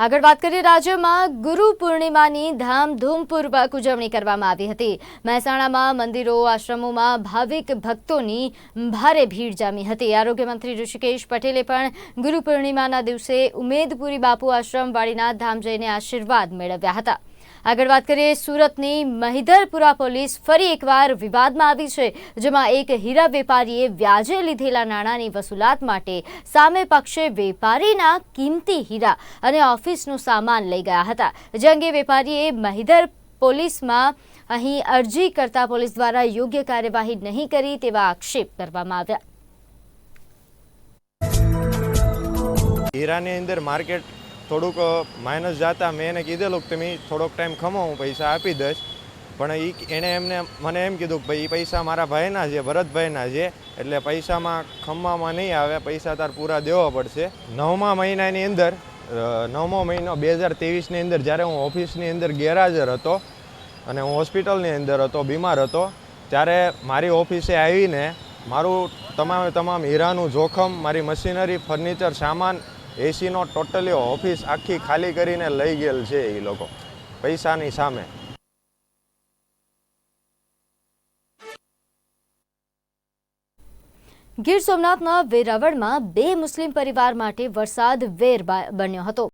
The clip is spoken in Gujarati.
આગળ વાત કરીએ રાજ્યમાં ગુરુ પૂર્ણિમાની ધામધૂમપૂર્વક ઉજવણી કરવામાં આવી હતી. મહેસાણામાં મંદિરો, આશ્રમોમાં ભાવિક ભક્તોની ભારે ભીડ જામી હતી. આરોગ્ય મંત્રી ઋષિકેશ પટેલે પણ ગુરુ પૂર્ણિમાના દિવસે ઉમેદપુરી બાપુ આશ્રમ વાળીના ધામ જઈને આશીર્વાદ મેળવ્યા હતા. આગળ વાત કરીએ સુરતની મહિધરપુરા પોલીસ ફરી એકવાર વિવાદમાં આવી છે, જેમાં એક હીરા વેપારીએ વ્યાજે લીધેલા નાણાંની વસૂલાત માટે સામે પક્ષે વેપારીના કિંમતી હીરા અને ઓફિસનો સામાન લઈ ગયા હતા. જે અંગે વેપારીએ મહિધર પોલીસમાં અહીં અરજી કરતા પોલીસ દ્વારા યોગ્ય કાર્યવાહી નહીં કરી તેવા આક્ષેપ કરવામાં આવ્યા. હીરાની અંદર માર્કેટ થોડુંક માઇનસ જતા મેં એને કીધેલું કે તમે થોડોક ટાઈમ ખમો, હું પૈસા આપી દઈશ. પણ એ એણે એમને, મને એમ કીધું કે ભાઈ એ પૈસા મારા ભાઈના છે, ભરતભાઈના છે, એટલે પૈસામાં ખમવામાં નહીં આવે, પૈસા તાર પૂરા દેવા પડશે. નવમા મહિનાની અંદર નવમો મહિનો બે હજાર ત્રેવીસની અંદર જ્યારે હું ઓફિસની અંદર ગેરહાજર હતો અને હું હોસ્પિટલની અંદર હતો, બીમાર હતો, ત્યારે મારી ઓફિસે આવીને મારું તમામે, તમામ હીરાનું જોખમ, મારી મશીનરી, ફર્નિચર, સામાન એસીનો ટોટલી ઓફિસ આખી ખાલી કરીને લઈ ગયેલ છે એ લોકો, પૈસાની સામે. ગીર સોમનાથના વેરાવળમાં બે મુસ્લિમ પરિવાર માટે વરસાદ વેર બન્યો હતો.